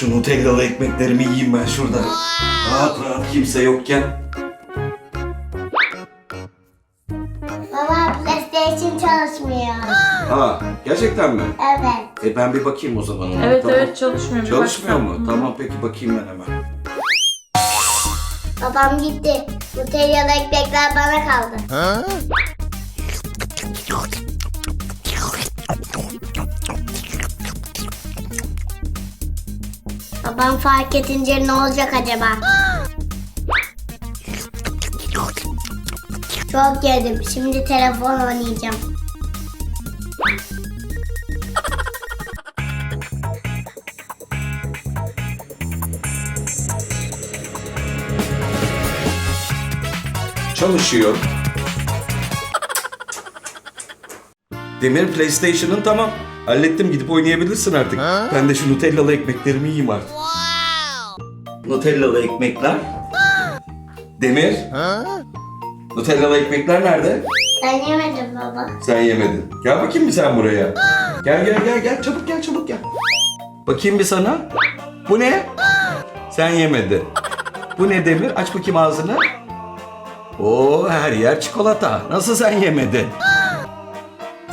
Şu Nutellalı ekmeklerimi yiyeyim ben şurada. Rahat rahat kimse yokken. Baba PlayStation çalışmıyor. Aa gerçekten mi? Evet. E ben bir bakayım o zaman ona. Evet Tamam. evet çalışmıyor. Bir Çalışmıyor baksana. mu? Tamam peki bakayım ben hemen. Babam gitti. Nutellalı ekmekler bana kaldı. Babam fark edince ne olacak acaba? Çok yedim. Şimdi telefon oynayacağım. Çalışıyor. Demir PlayStation'ın tamam. Hallettim gidip oynayabilirsin artık. Ben de şu Nutellalı ekmeklerimi yiyeyim artık. Nutellalı ekmekler. Demir. Nutellalı ekmekler nerede? Ben yemedim baba. Sen yemedin. Gel bakayım bir sen buraya. Gel gel gel gel çabuk gel çabuk gel. Bakayım bir sana. Bu ne? Sen yemedin. Bu ne Demir? Aç bakayım ağzını. Oo her yer çikolata. Nasıl sen yemedin?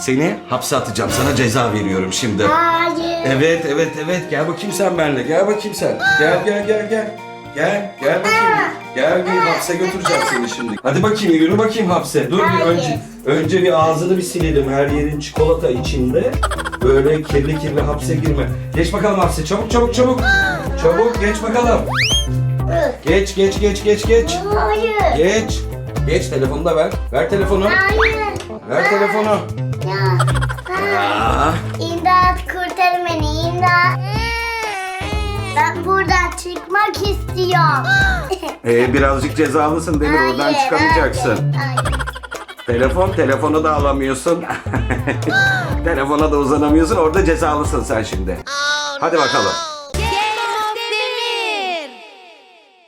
Seni hapse atacağım. Sana ceza veriyorum şimdi. Hayır. Evet evet evet gel bakayım sen benimle gel bakayım sen. Gel gel gel gel. Gel gel bakayım. Gel bir hapse götüreceğim seni şimdi. Hadi bakayım yürü bakayım hapse. Dur bir önce önce bir ağzını bir silelim. Her yerin çikolata içinde. Böyle kirli kirli hapse girme. Geç bakalım hapse. Çabuk çabuk çabuk. Çabuk geç bakalım. Geç geç geç geç geç. Hayır. Geç. Geç telefonu da ver. Ver telefonu. Hayır. Ver telefonu. Ya. Aa, İmdat kurtar beni imdat. Ben buradan çıkmak istiyorum. ee, birazcık cezalısın Demir. Oradan Hayır, çıkamayacaksın. hayır, hayır. Telefon, telefonu da alamıyorsun. Telefona da uzanamıyorsun. Orada cezalısın sen şimdi. Hadi bakalım.